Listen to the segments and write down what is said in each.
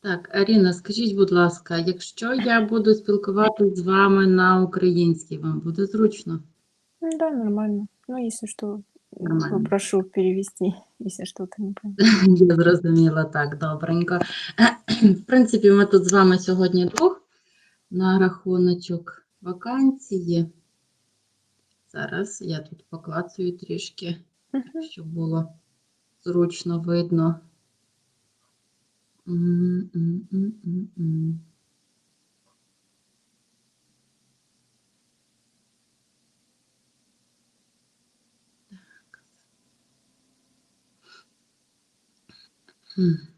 Так, Аріна, скажіть, будь ласка, якщо я буду спілкуватися з вами на українській, вам буде зручно? Ну Да, нормально. Ну, если что, Нормально. попрошу перевести, если что-то не понял. Я зрозуміла, так, добренько. В принципі, ми тут з вами сьогодні двох на рахуночок вакансії. Зараз я тут поклацаю трішки, щоб було зручно видно. 嗯嗯嗯嗯嗯。嗯。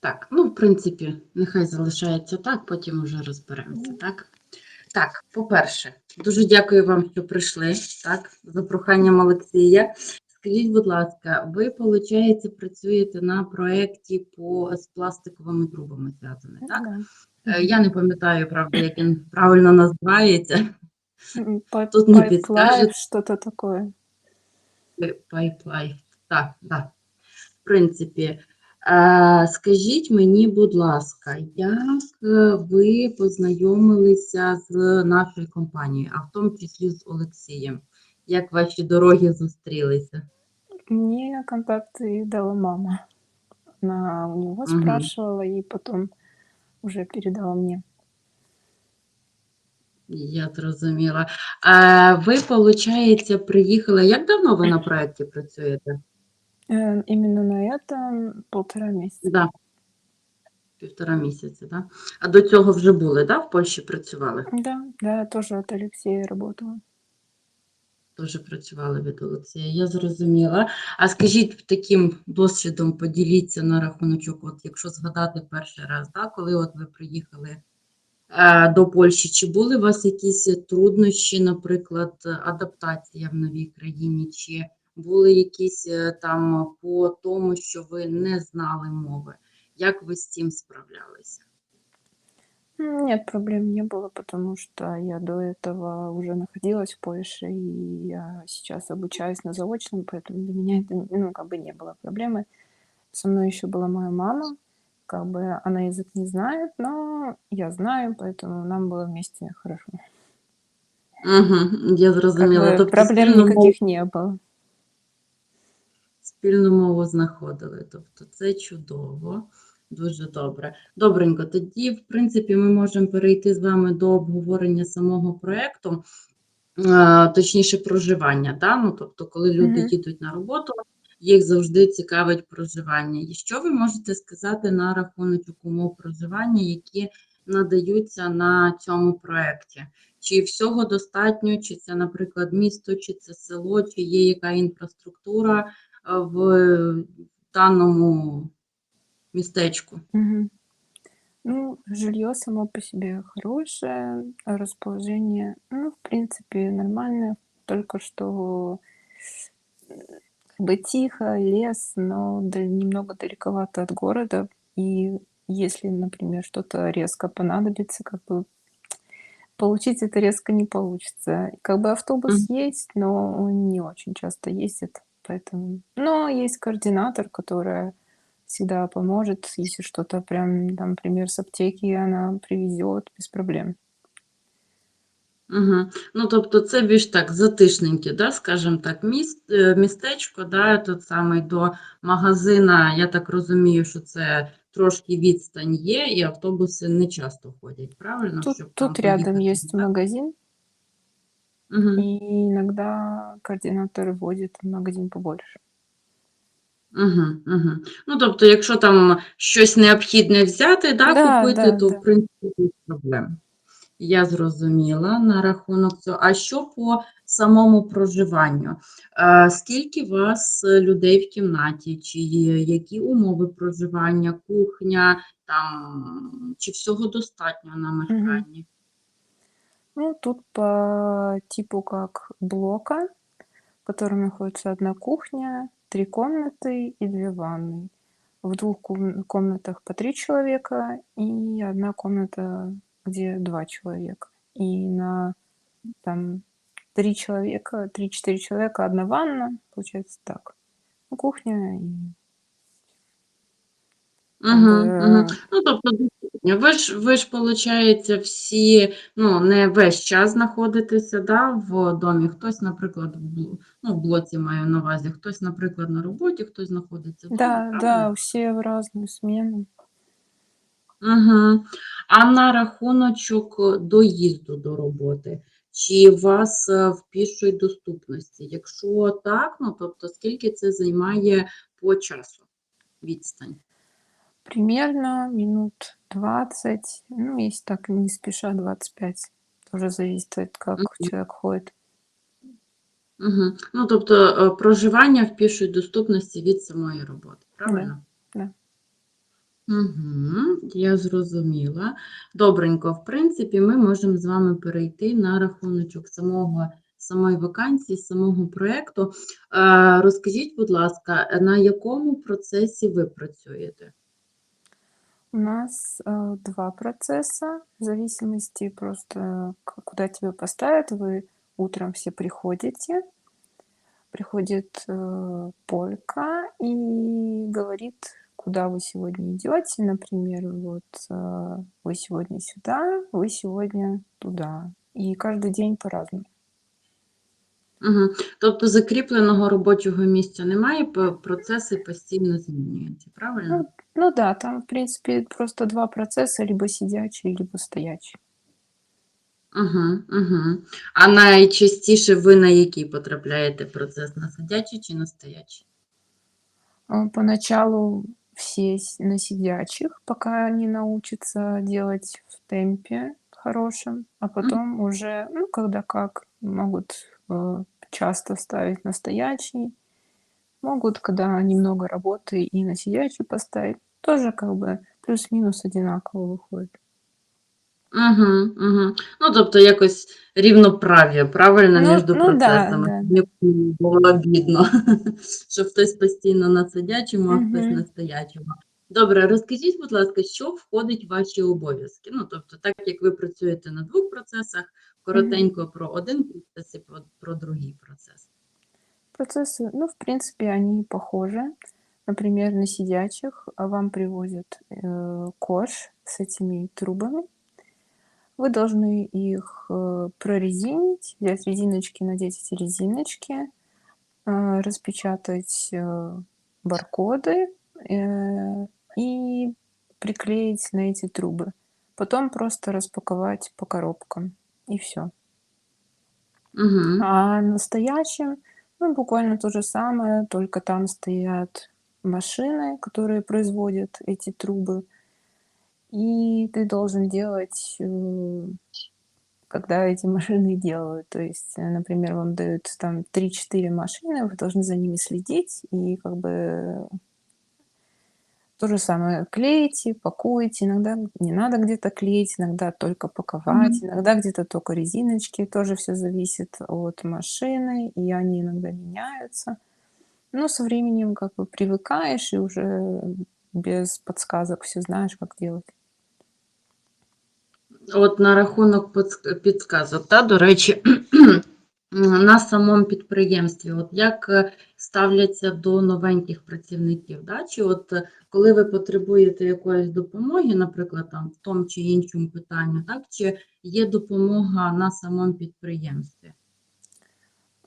Так, ну, в принципі, нехай залишається так, потім вже розберемося, так? Так, по-перше, дуже дякую вам, що прийшли, так, за проханням Олексія. Скажіть, будь ласка, ви, виходить, працюєте на проєкті по з пластиковими трубами зв'язаний, так? Да. Е, Я не пам'ятаю, правда, як він правильно називається. Пайп- Тут не пайплайф, підскажете. что-то такое. Так, так. В принципі, скажіть мені, будь ласка, як е, ви познайомилися з нашою компанією, а в тому числі з Олексієм? Як ваші дороги зустрілися? Мне контакты дала мама. Она у него Мгм. спрашивала и потом уже передала мне. Я зрозуміла. А ви, виходить, приїхали. Як давно ви на проєкті працюєте? Э, Именно на этом полтора месяца. Да. Півтора місяця, так? А до цього вже були, да? В Польщі працювали? Да, да, тоже от Алексея работала. Теж працювали від Олексія, я зрозуміла. А скажіть, таким досвідом поділіться на рахуночок, от якщо згадати перший раз, да, коли от ви приїхали е, до Польщі, чи були у вас якісь труднощі, наприклад, адаптація в новій країні, чи були якісь е, там по тому, що ви не знали мови? Як ви з цим справлялися? М, Нет, проблем не было, потому что я до этого уже находилась в Польше, и я сейчас обучаюсь на заочном, поэтому для меня это, ну, как бы не было проблемы. Со мной еще была моя мама, как бы она язык не знает, но я знаю, поэтому нам было вместе хорошо. Угу, я Как зрозуміла. бы Тобто проблем спільну мову никаких не было. Спільну мову знаходили, тобто це чудово, дуже добре. Добренько, тоді, в принципі, ми можемо перейти з вами до обговорення самого проєкту, точніше, проживання. Да? Ну, тобто, коли люди Мгм. їдуть на роботу, їх завжди цікавить проживання. І що ви можете сказати на рахунок умов проживання, які надаються на цьому проєкті? Чи всього достатньо, чи це, наприклад, місто, чи це село, чи є яка інфраструктура в даному містечку? Мгм. Ну, жилье само по себе хорошее, расположение, ну, в принципе, нормальное, только что как бы тихо, лес, но немного далековато от города. И если, например, что-то резко понадобится, как бы получить это резко не получится. Как бы автобус Мгм. есть, но он не очень часто ездит, поэтому... Но есть координатор, которая всегда поможет, если что-то прям, там, например, с аптеки она привезет без проблем. Угу. Ну, тобто це більш так затишненьке, да, скажімо так, міст, е, містечко, да, тут саме до магазина, я так розумію, що це трошки відстань є, і автобуси не часто ходять, правильно? Тут, Щоб там тут рядом поїхати, есть да? магазин, Угу. и иногда координатор возит в магазин побольше. Угу, угу. Ну, тобто, якщо там щось необхідне взяти, да, Да, купити, да, то, да. в принципі, без проблем. Я зрозуміла на рахунок цього. А що по самому проживанню? Е, Скільки вас е, людей в кімнаті? Чи є які умови проживання, кухня, там, чи всього достатньо на мешканні? Ну, тут по типу как блока, в котором находится одна кухня, три комнаты и две ванны. В двух ком- комнатах по три человека и одна комната, где два человека. И на там три человека, три-четыре человека, одна ванна, получается так. Ну, кухня и Угу, угу. Ну, тобто. Ви ж, ви ж, виходить, всі, ну, не весь час знаходитеся, да, в домі. Хтось, наприклад, в, ну, в блоці маю на увазі, хтось, наприклад, на роботі, хтось знаходиться вдома, да, правильно? да, все в разную смену. Угу. А на рахуночок доїзду до роботи, чи вас е, в пішій доступності? Якщо так, ну, тобто, скільки це займає по часу відстань? Примерно минут 20, ну, если так не спеша, 25. Тоже зависит от как Мгм. человек ходит. Угу. Ну, тобто е, проживання в пішій доступності від самої роботи, правильно? да. Угу, я зрозуміла. Добренько, в принципі, ми можемо з вами перейти на рахуночок самого, самої вакансії, самого проєкту. Е, розкажіть, будь ласка, на якому процесі ви працюєте? У нас э, два процесса, в зависимости просто, куда тебя поставят. Вы утром все приходите, приходит э, Полька и говорит, куда вы сегодня идете. Например, вот э, вы сегодня сюда, вы сегодня туда. И каждый день по-разному. Угу. Тобто закріпленого робочого місця немає, процеси постійно змінюються, правильно? Ну да, там, в принципе, просто два процесса, либо сидячий, либо стоячий. Угу, угу. А найчастіше ви на який потрапляєте процес? На сидячий чи на стоячий? Поначалу все на сидячих, пока не научатся делать в темпе хорошем, а потом уже, ну, когда как, могут часто ставить на стоячий, могут, когда немного работы, и на сидячий поставить. Тоже как бы плюс-минус одинаково выходит. Угу, угу. Ну, тобто якось рівноправ'я, правильно, Ну- між ну да, процесами. да. щоб Нікому було обідно, що хтось постійно на сидячому, а хтось Мгм. на стоячому. Добре, розкажіть, будь ласка, що входить в ваші обов'язки? Ну, тобто, так як ви працюєте на двох процесах, коротенько про один процес і про, про другий процес. Процессы, ну, в принципе, они похожи. Например, на сидячих а, вам привозят э, кош с этими трубами. Вы должны их э, прорезинить, взять резиночки, надеть эти резиночки, э, распечатать э, баркоды э, и приклеить на эти трубы. Потом просто распаковать по коробкам. И все. Угу. А настоящем, ну, буквально то же самое, только там стоят машины, которые производят эти трубы. И ты должен делать, э, когда эти машины делают. То есть, э, например, вам дают там 3-4 машины, вы должны за ними следить и как бы то же самое клеите, пакуете. Иногда не надо где-то клеить, иногда только паковать, иногда где-то только резиночки. Тоже все зависит от машины, и они иногда меняются. Но со временем как бы привыкаешь и уже без подсказок все знаешь, как делать. От на рахунок подск- підсказок, та, до речі, на самому підприємстві, от як е, ставляться до новеньких працівників? Да? Чи от е, коли ви потребуєте якоїсь допомоги, наприклад, там в тому чи іншому питанні, так, чи є допомога на самому підприємстві?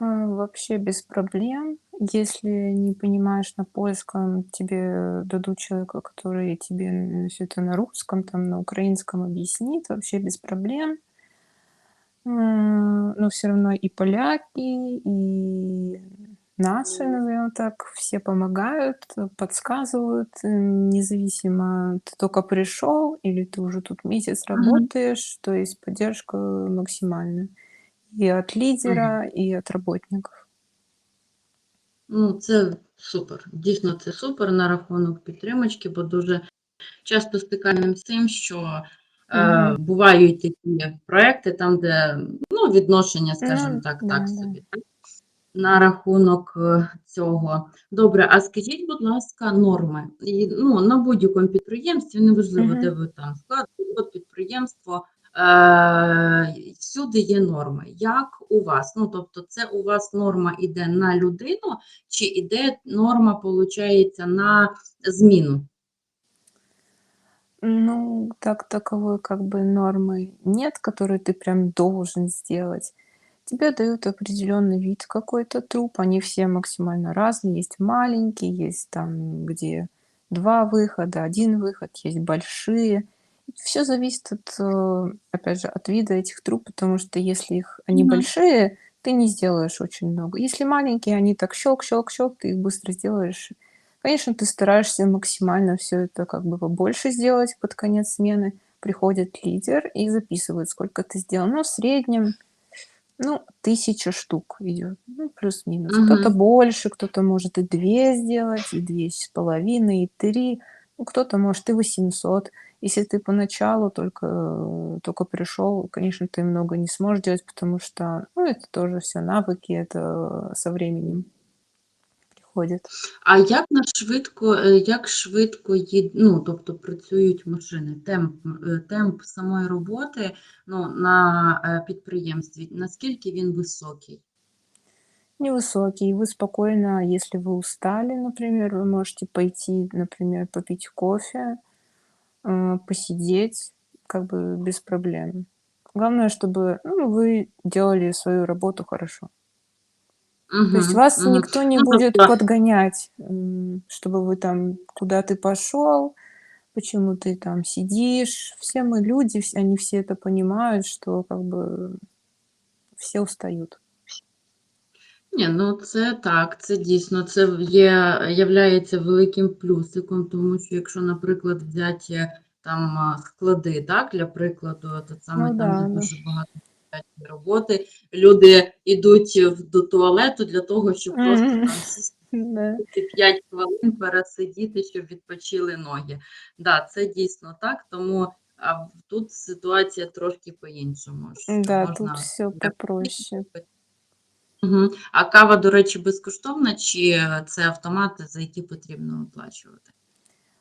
А, Вообще без проблем. Если не понимаешь на польском, тебе дадут человека, который тебе все это на русском, там на украинском объяснит, вообще без проблем. М, Но все равно и поляки, и наши, назовем так, все помогают, э, подсказывают, э, независимо, ты только пришел или ты уже тут месяц Мгм. работаешь, то есть поддержка максимальная и от Мгм. лидера, и от работников. Ну, це супер. Дійсно, це супер на рахунок підтримочки, бо дуже часто стикаємося з тим, що е, бувають такі проекти, там, де ну, відношення, скажімо Ну так, так собі. На рахунок е, цього. Добре, а скажіть, будь ласка, норми. І, ну, на будь-якому підприємстві, неважливо, де Мгм. ви там склад, підприємство, е, всюди є норми. Як у вас? Ну, тобто, це у вас норма іде на людину, чи іде норма, виходить, на зміну? Ну, так таковой как бы нормы нет, которую ты прям должен сделать. Тебе дают определенный вид какой-то труб, они все максимально разные. Есть маленькие, есть там, где два выхода, один выход, есть большие. Все зависит от, э, опять же, от вида этих труб, потому что если их они Мгм. большие, ты не сделаешь очень много. Если маленькие, они так щелк-щелк-щелк, ты их быстро сделаешь. Конечно, ты стараешься максимально все это как бы побольше сделать под конец смены. Приходит лидер и записывает, сколько ты сделал. Ну, в среднем, ну, 1000 штук идет, ну, плюс-минус. Кто-то Мгм. больше, кто-то может и 2 сделать, и 2,5, и 3. Ну, кто-то может и 800. Если ты поначалу только, э, только пришел, конечно, ты много не сможешь делать, потому что, ну, это тоже все навыки, это со временем приходит. А як на швидко, е, як швидко їд, ну, тобто працюють машини? Темп, е, темп самої роботи ну, на е, підприємстві, наскільки він високий? Невысокий. Вы спокойно, если вы устали, например, вы можете пойти, например, попить кофе, э, посидеть, как бы без проблем. Главное, чтобы ну, вы делали свою работу хорошо. То есть Угу, вас угу. никто не Ну, будет тобто, подгонять, м, чтобы вы там, куда ты пошел, почему ты там сидишь. Все мы люди, вс- они все это понимают, что как бы все устают. ні, ну це так, це дійсно, це є, являється великим плюсиком, тому що якщо, наприклад, взяти там а, склади, так, для прикладу, то саме Ну там, де да, да. дуже багато сидячої роботи, люди йдуть в- до туалету для того, щоб просто М, там сісти Да. 5 хвилин пересидіти, щоб відпочили ноги. Да, це дійсно так, тому а, в- тут ситуація трошки по-іншому. Що Да, тут можна все для попроще. Угу. А кава, до речі, безкоштовна, чи це автомати, за які потрібно оплачувати?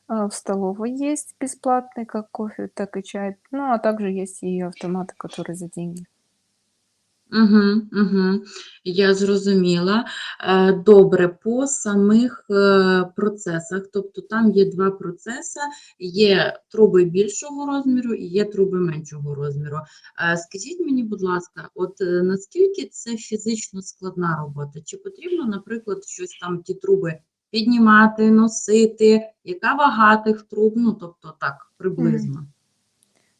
А, В столовой есть бесплатный как кофе, так и чай. Ну, а также есть и автоматы, которые за деньги. Угу, угу. Я зрозуміла. Е, Добре, по самих е, процесах, тобто там є два процеси, є труби більшого розміру і є труби меншого розміру. Е, Скажіть мені, будь ласка, от наскільки це фізично складна робота? Чи потрібно, наприклад, щось там ті труби піднімати, носити? Яка вага тих труб? Ну, тобто так, приблизно.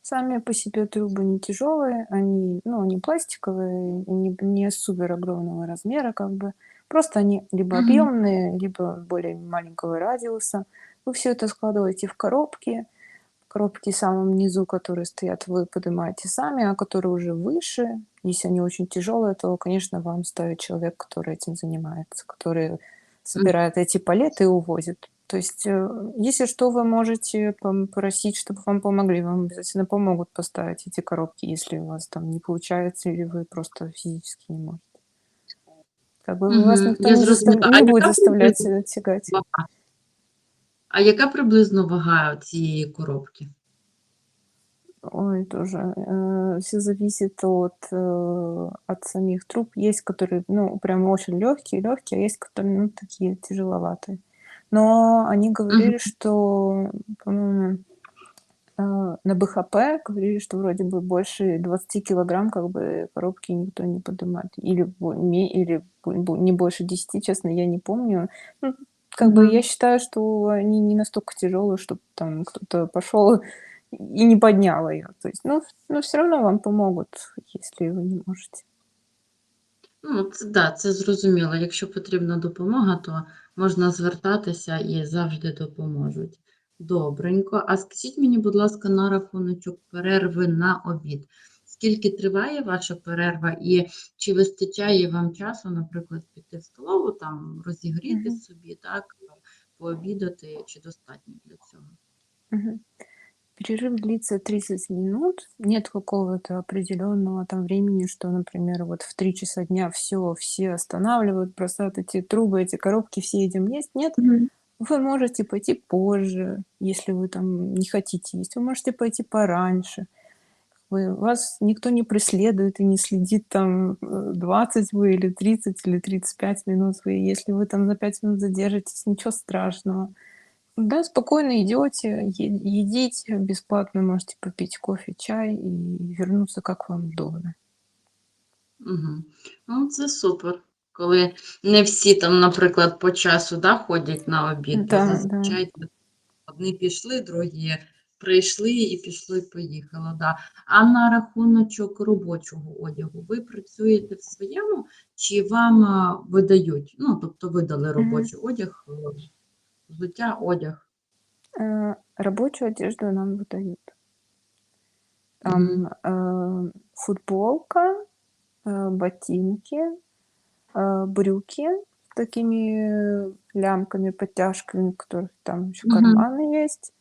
Сами по себе трубы не тяжелые, они, ну, они пластиковые, не, не супер огромного размера, как бы. Просто они либо Мгм. объемные, либо более маленького радиуса. Вы все это складываете в коробки. Коробки в самом низу, которые стоят, вы поднимаете сами, а которые уже выше, если они очень тяжелые, то, конечно, вам ставит человек, который этим занимается, который собирает эти палеты и увозит. То есть, э, если что, вы можете пом- просить, чтобы вам помогли. Вам обязательно помогут поставить эти коробки, если у вас там не получается или вы просто физически не можете. Как бы вас Мгм. никто Я не, застав- зрозуміла. А не будет яка заставлять приблизно э, тягать. вага? А яка приблизно вага цієї коробки? Ой, тоже все зависит от, э, от самих труб. Есть, которые, ну, прям очень легкие, легкие, а есть, которые, ну, такие тяжеловатые. Но они говорили, что, по-моему, э, на БХП говорили, что вроде бы больше 20 килограмм как бы коробки никто не поднимает. Или, или не больше 10, честно, я не помню. Ну, как бы Мгм. я считаю, что они не настолько тяжелые, чтобы там кто-то пошел и не поднял ее. То есть, ну, но все равно вам помогут, если вы не можете. Ну, да, це зрозуміло. Якщо потрібна допомога, то можна звертатися і завжди допоможуть. Добренько. А скажіть мені, будь ласка, на рахуночок перерви на обід. Скільки триває ваша перерва, і чи вистачає вам часу, наприклад, піти в столову, там розігріти Мгм. собі, так, пообідати, чи достатньо для цього? Мгм. Перерыв длится 30 минут. Нет какого-то определенного там времени, что, например, вот в 3 часа дня все, все останавливают, бросают эти трубы, эти коробки, все идем есть. Нет, вы можете пойти позже, если вы там не хотите есть. Вы можете пойти пораньше. Вы, вас никто не преследует и не следит там э, 20 вы или 30 или 35 минут вы. Если вы там за 5 минут задержитесь, ничего страшного. Да, спокойно идете, е- едите бесплатно, можете попить кофе, чай и вернуться, как вам удобно. Угу. Ну, це супер. Коли не всі там, наприклад, по часу да, ходять на обід, Да, да. одні пішли, другі прийшли і пішли, поїхали. Да. А на рахуночок робочого одягу, ви працюєте в своєму чи вам видають? Ну, тобто видали робочий одяг, е, взуття, одяг. Э, Рабочую одежду нам выдают. Там э, футболка, э, ботинки, э, брюки с такими лямками, подтяжками, у которых там еще Мгм. карманы есть,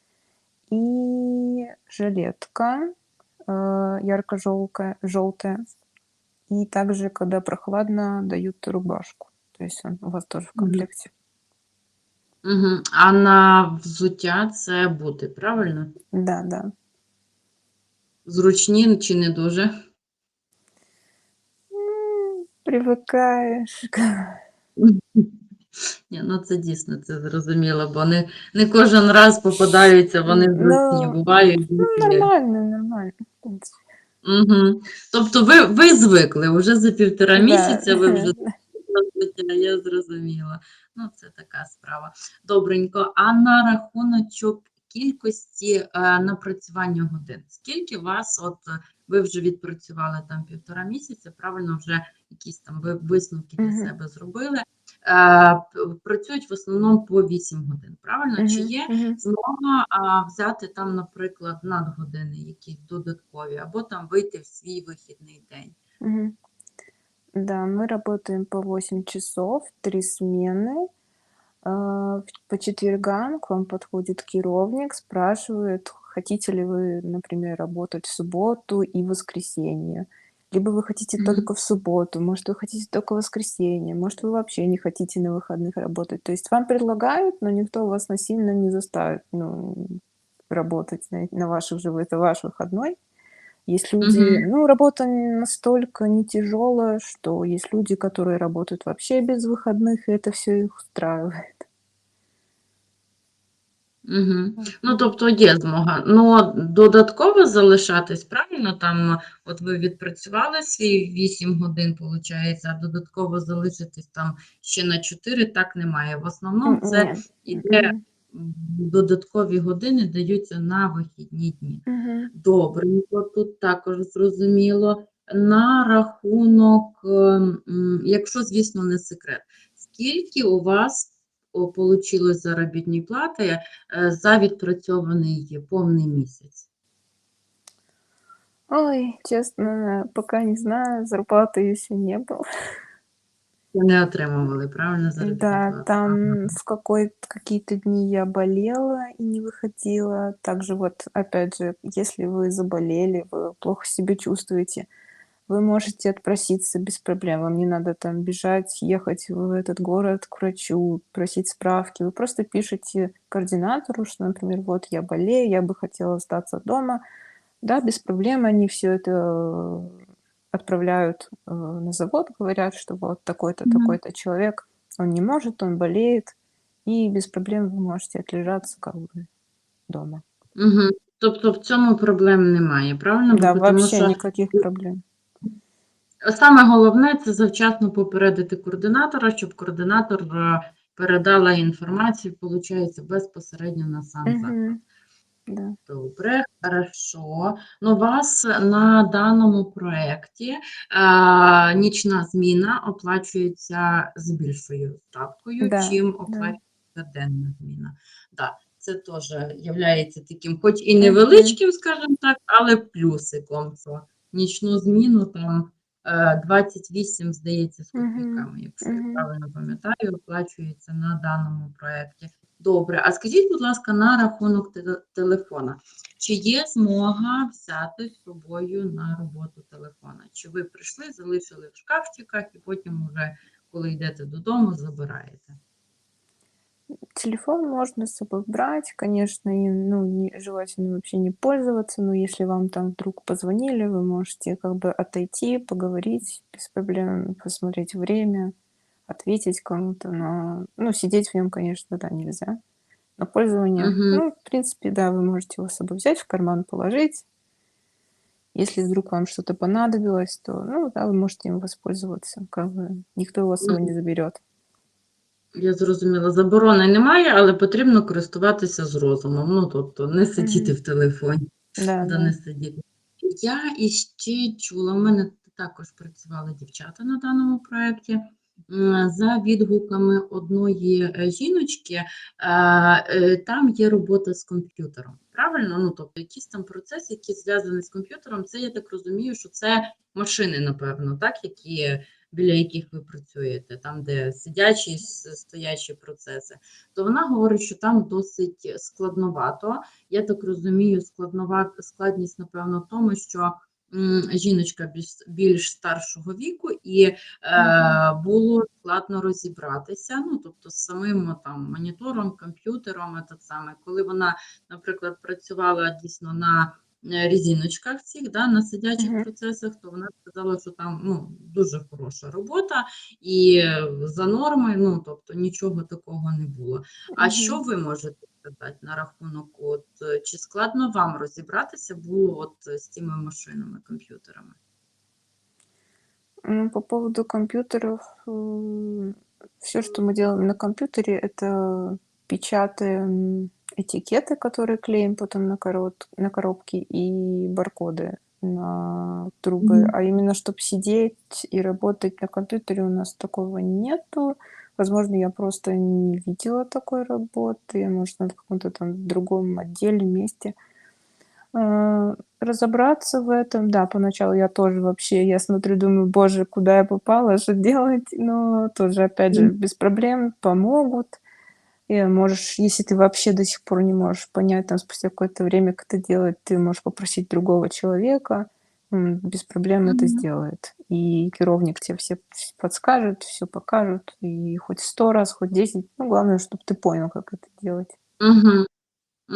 и жилетка э, ярко-желтая, желтая. И также, когда прохладно, дают рубашку. То есть он у вас тоже в Мгм. комплекте. Угу. А на взуття це бути, правильно? Да, да. Зручні чи не дуже? М, Привыкаешь. Ні, ну це дійсно це зрозуміло, бо не, не кожен раз попадаються вони Ну, зручні, бувають. Ну, нормально, нормально. в. Угу. Тобто ви, ви звикли, вже за півтора Да. місяця ви вже звикли, я зрозуміла. Ну, це така справа. Добренько. А на рахуночок кількості е, напрацювання годин. Скільки вас, от е, ви вже відпрацювали там півтора місяця, правильно вже якісь там ви висновки для себе зробили. Е, працюють в основному по 8 годин, правильно? Чи Мгм, є мгм. змога а, взяти там, наприклад, надгодини якісь додаткові, або там вийти в свій вихідний день. Мгм. Да, мы работаем по 8 часов, три смены. А, в- По четвергам к вам подходит кировник, спрашивает, хотите ли вы, например, работать в субботу и воскресенье. Либо вы хотите Мгм. только в субботу, может, вы хотите только в воскресенье, может, вы вообще не хотите на выходных работать. То есть вам предлагают, но никто вас насильно не заставит ну, работать на, на ваших же, это ваш выходной. Есть люди, Мгм. ну, работа настолько не тяжелая, что есть люди, которые работают вообще без выходных, и это все их устраивает. Угу. Ну, Мгм. тобто є змога. Ну, додатково залишатись, правильно? Там, от ви відпрацювали свої 8 годин, виходить, а додатково залишитись там ще на 4, так немає. В основному М, це Нет. іде Мгм. м, додаткові години даються на вихідні дні. Мгм. Добренько, тут також зрозуміло. На рахунок, ем, якщо, звісно, не секрет, скільки у вас вийшло заробітної плати е, за відпрацьований повний місяць? Ой, честно, пока не знаю, зарплаты еще не было. Не отримували, правильно, заробітну Да, там в какой какие-то дни я болела и не выходила. Также вот, опять же, если вы заболели, вы плохо себя чувствуете, вы можете отпроситься без проблем. Вам не надо там бежать, ехать в этот город к врачу, просить справки. Вы просто пишете координатору, что, например, вот я болею, я бы хотела остаться дома. Да, без проблем они все это э, отправляют э, на завод, говорят, что вот такой-то, Мгм. такой-то человек, он не может, он болеет, и без проблем вы можете отлежаться как бы дома. Угу. Тобто в цьому проблем немає, правильно? Да, Бо тому вообще що никаких проблем. Саме головне це завчасно попередити координатора, щоб координатор е, передала інформацію, виходить, безпосередньо на сам заклад. Мгм. Да. Добре. Хорошо. Ну, у вас на даному проєкті е, нічна зміна оплачується з більшою ставкою, Да, чим да. оплачується денна зміна. Да, це теж є таким, хоч і невеличким, скажімо так, але плюсиком, що нічну зміну там е, 28, здається, з копійками, якщо я правильно пам'ятаю, оплачується на даному проєкті. Добре, а скажіть, будь ласка, на рахунок теле- телефона. Чи є змога взяти з собою на роботу телефона? Чи ви прийшли, залишили в шкафчиках і потім вже, коли йдете додому, забираєте? Телефон можно с собой брать, конечно, и, ну, желательно вообще не пользоваться, но если вам там вдруг позвонили, вы можете как бы отойти, поговорить без проблем, посмотреть время, ответить кому-то, но, ну, сидеть в нем, конечно, да, нельзя. Но пользование, Мгм. ну, в принципе, да, вы можете его с собой взять, в карман положить. Если вдруг вам что-то понадобилось, то, ну, да, вы можете им воспользоваться, как бы никто у вас его не заберет. Я зрозуміла, заборони немає, але потрібно користуватися з розумом. Ну, тобто, не сидіти Мгм. в телефоні. Да, Да, да. не сидіти. Я іще чула, у мене також працювали дівчата на даному проєкті. М, За відгуками одної е, жіночки, е, е, там є робота з комп'ютером. Правильно? Ну, тобто, якісь там процеси, які зв'язані з комп'ютером, це я так розумію, що це машини, напевно, так, які, біля яких ви працюєте, там, де сидячі, стоячі процеси. То вона говорить, що там досить складновато. Я так розумію, складнова складність, напевно, в тому, що жіночка більш, більш старшого віку, і е, було складно розібратися. Ну, тобто, з самим там монітором, комп'ютером, саме, коли вона, наприклад, працювала дійсно на е, резиночках цих, да, на сидячих Мгм. процесах, то вона сказала, що там ну, дуже хороша робота, і е, за норми, ну тобто нічого такого не було. А що ви можете сказати на рахунок, от, е, чи складно вам розібратися було от з цими машинами, комп'ютерами? По поводу компьютеров, все, что мы делаем на компьютере, это печатаем этикеты, которые клеим потом на, корот, на коробки, и баркоды на трубы. Мгм. А именно, чтобы сидеть и работать на компьютере, у нас такого нету. Возможно, я просто не видела такой работы, может, на каком-то там другом отделе, месте. А, разобраться в этом, да, поначалу я тоже вообще, я смотрю, думаю, боже, куда я попала, что делать? Но тоже, опять же, Мгм. без проблем помогут. И можешь, если ты вообще до сих пор не можешь понять, там, спустя какое-то время, как это делать, ты можешь попросить другого человека, без проблем это Мгм. сделает. И керовник тебе все вс- подскажет, все покажут, и хоть сто раз, хоть десять, ну, главное, чтобы ты понял, как это делать. Угу.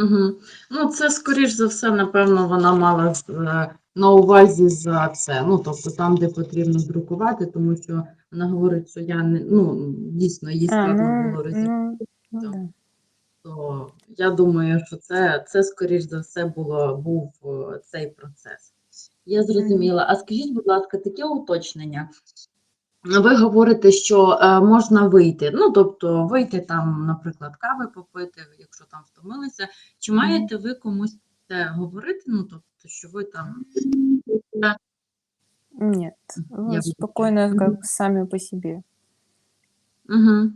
Угу. Ну, це, скоріш за все, напевно, вона мала з- е, на увазі за це. Ну, тобто там, де потрібно друкувати, тому що вона говорить, що я не, ну, дійсно, їй А, складно ну, було розібратися. ну, ну да. то я думаю, що це, це скоріш за все було, був е, цей процес. Я зрозуміла. А скажіть, будь ласка, таке уточнення. Ви говорите, що е, можна вийти, ну тобто вийти там, наприклад, кави попити, якщо там втомилися. Чи маєте ви комусь це говорити? Ну тобто, що ви там Нет, я вы вибачаю. спокойно как сами по себе. Угу.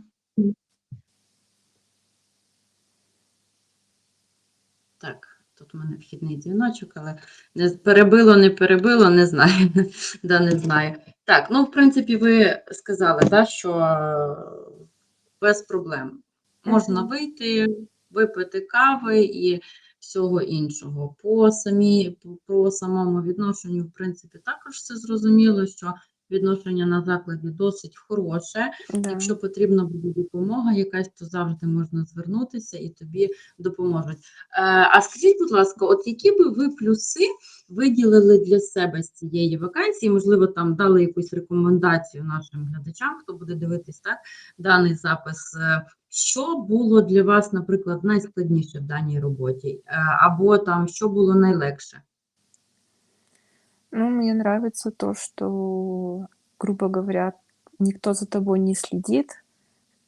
Так, тут у мене вхідний дзвіночок, але не перебило, не перебило, не знаю. да, не знаю. Так, ну, в принципі, ви сказали, да, що е, без проблем можна вийти, випити кави і всього іншого. По самі, по- по самому відношенню, в принципі, також все зрозуміло, що відношення на закладі досить хороше. Да. Якщо потрібна буде допомога якась, то завжди можна звернутися і тобі допоможуть. Е, А скажіть, будь ласка, от які би ви плюси виділили для себе з цієї вакансії? Можливо, там дали якусь рекомендацію нашим глядачам, хто буде дивитись так, даний запис. Е, Що було для вас, наприклад, найскладніше в даній роботі? Е, Або там що було найлегше? Ну, мне нравится то, что, грубо говоря, никто за тобой не следит,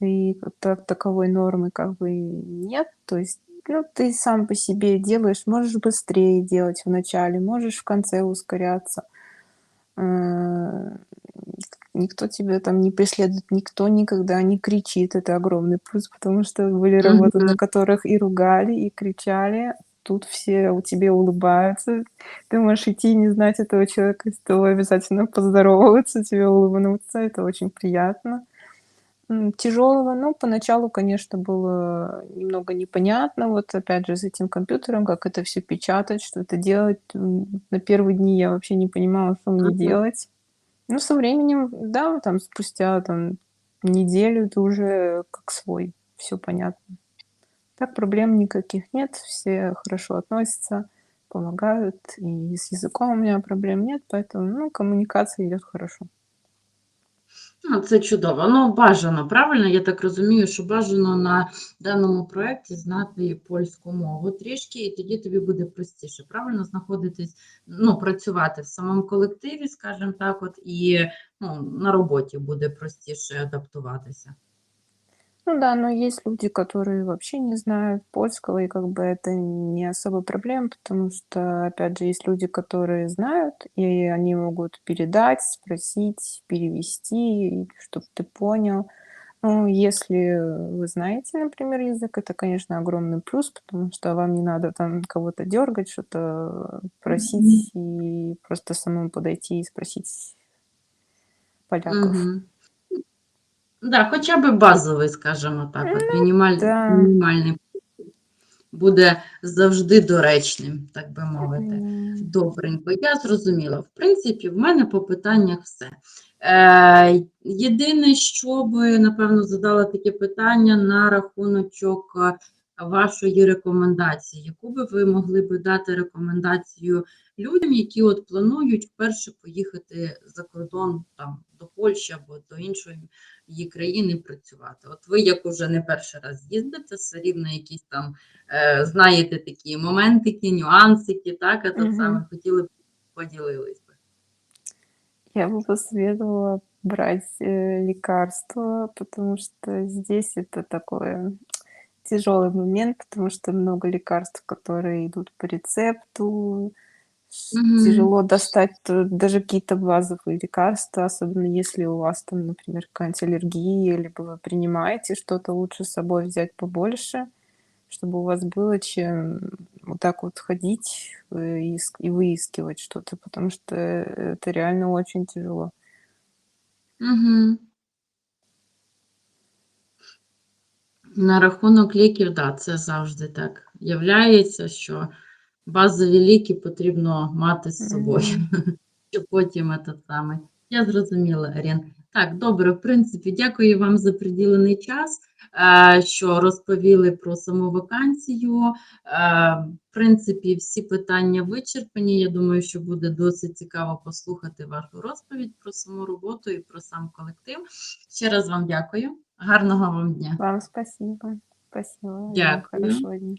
и так- таковой нормы как бы нет. То есть ну, ты сам по себе делаешь, можешь быстрее делать в начале, можешь в конце ускоряться. Э, Никто тебя там не преследует, никто никогда не кричит. Это огромный плюс, потому что были работы, на которых и ругали, и кричали. Тут все у тебе улыбаются. Ты можешь идти и не знать этого человека, с тобой обязательно поздороваются, тебе улыбнутся. Это очень приятно. Тяжелого, ну, поначалу, конечно, было немного непонятно. Вот опять же с этим компьютером, как это все печатать, что это делать. На первые дни я вообще не понимала, что мне делать. Ну, со временем, да, там спустя там неделю ты уже как свой, все понятно. Так проблем никаких нет, все хорошо относятся, помогают, и с языком у меня проблем нет, поэтому, ну, коммуникация идет хорошо. Ну, це чудово. Ну, бажано, правильно? Я так розумію, що бажано на даному проєкті знати польську мову трішки, і тоді тобі буде простіше, правильно знаходитись, ну, працювати в самому колективі, скажімо так, от, і ну, на роботі буде простіше адаптуватися. Ну да, но есть люди, которые вообще не знают польского, и как бы это не особо проблема, потому что, опять же, есть люди, которые знают, и они могут передать, спросить, перевести, чтобы ты понял. Ну, если вы знаете, например, язык, это, конечно, огромный плюс, потому что вам не надо там кого-то дергать, что-то просить и просто самому подойти и спросить поляков. Угу. Да, хоча б базовий, скажімо так, от мінімаль... да. мінімальний буде завжди доречним, так би мовити. Добренько, я зрозуміла. В принципі, в мене по питаннях все. Е, єдине, що би, напевно, задала таке питання на рахуночок е, вашої рекомендації. Яку би ви могли би дати рекомендацію людям, які от планують вперше поїхати за кордон там, до Польщі або до іншої її країни працювати? От ви, як уже не перший раз їздите, все рівно якісь там е, знаєте такі моментики, нюансики, так, а тут Мгм. саме хотіли б поділились би. Я бы посоветовала брать э, лекарства, потому что здесь это такой тяжелый момент, потому что много лекарств, которые идут по рецепту. ш- Мгм. Тяжело достать то- даже какие-то базовые лекарства, особенно если у вас там, например, какая-нибудь аллергия, либо вы принимаете что-то, лучше с собой взять побольше, чтобы у вас было чем вот так вот ходить э, и, ск- и выискивать что-то, потому что это реально очень тяжело. Угу. На рахунок ліків, да, це завжди так являється, що базові ліки потрібно мати з собою, щоб потім этот самий. Я зрозуміла, Арін. Так, добре, в принципі, дякую вам за приділений час, е, що розповіли про саму вакансію. Е, В принципі, всі питання вичерпані. Я думаю, що буде досить цікаво послухати вашу розповідь про саму роботу і про сам колектив. Ще раз вам дякую. Гарного вам дня. Вам спасибо. Спасибо. вам Дякую. Хорошего дня.